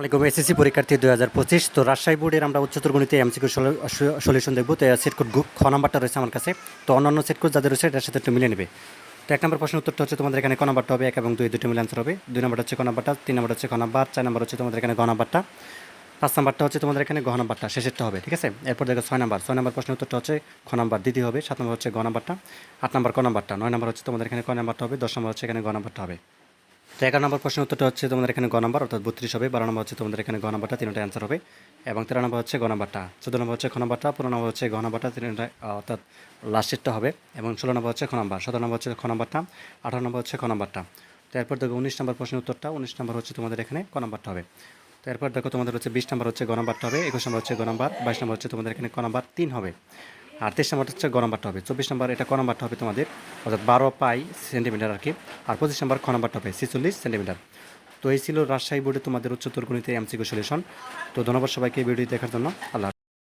আসসালামাইকুম এসএসসি পরীক্ষার্থী দুই হাজার পঁচিশ। তো রাজশাহী বোর্ডের আমরা উচ্চতর গণিতে এমসিকিউ সলিউশন দেখব। তো সেট কোড খ নাম্বারটা রয়েছে আমার কাছে। তো, অন্যান্য সেট কোড যাদের রয়েছে, এটার সাথে একটু মিলে নেবে। তো, এক নম্বর প্রশ্ন উত্তরটা হচ্ছে, তোমাদের এখানে ক নাম্বারটা হবে? এক এবং দুই, দুটো মিলে আনসার হবে। দুই নম্বরটা হচ্ছে ক নাম্বারটা, তিন নম্বর হচ্ছে ক নাম্বার, চার নম্বর হচ্ছে তোমাদের এখানে গ নাম্বারটা। পাঁচ নাম্বারটা হচ্ছে তোমাদের এখানে গহ নাম্বারটা। শেষেরটা হবে, ঠিক আছে? এরপর দেখো ছয় নাম্বার। ছয় নাম্বার প্রশ্ন উত্তরটা হচ্ছে খ নাম্বার। দ্বিতীয় হবে, সাত নম্বর হচ্ছে গ নাম্বারটা। আট নম্বর ক নাম্বারটা। নয় নম্বর হচ্ছে তোমাদের এখানে ক নাম্বারটা হবে। দশ নম্বর হচ্ছে এখানে গ নাম্বারটা হবে। তো এগারো নম্বর প্রশ্ন উত্তরটা হচ্ছে তোমাদের এখানে গ নাম্বার অর্থাৎ বত্রিশ হবে বারো নম্বর হচ্ছে তোমাদের এখানে গ নাম্বারটা তিনটা অ্যান্সার হবে এবং তেরো নম্বর হচ্ছে গ নাম্বারটা চোদ্দ নম্বর হচ্ছে খ পনেরো নম্বর হচ্ছে গ তিনটা অর্থাৎ লাস্টেরটা হবে এবং ষোলো নম্বর হচ্ছে খ নাম্বার সতেরো নম্বর হচ্ছে খ নাম্বারটা আঠারো নম্বর হচ্ছে খ নাম্বারটা তো এরপর দেখো উনিশ নম্বর প্রশ্নের উত্তরটা উনিশ নম্বর হচ্ছে তোমাদের এখানে ক নাম্বারটা হবে তো এরপর দেখো তোমাদের হচ্ছে বিশ নম্বর হচ্ছে গ হবে একুশ নম্বর হচ্ছে গ বাইশ নম্বর হচ্ছে তোমাদের এখানে ক তিন হবে আর তেইশ নম্বরটা হচ্ছে গ নাম্বারটা হবে। চব্বিশ নম্বর, এটা ক নাম্বারটা হবে তোমাদের? অর্থাৎ বারো পাই সেন্টিমিটার আর কি। আর পঁচিশ নম্বর খ নাম্বারটা হবে ছেচল্লিশ সেন্টিমিটার। তো এই ছিল রাজশাহী বোর্ডে তোমাদের উচ্চতর গণিতে এমসি সলিউশন। তো ধন্যবাদ সবাইকে ভিডিও দেখার জন্য। আল্লাহ।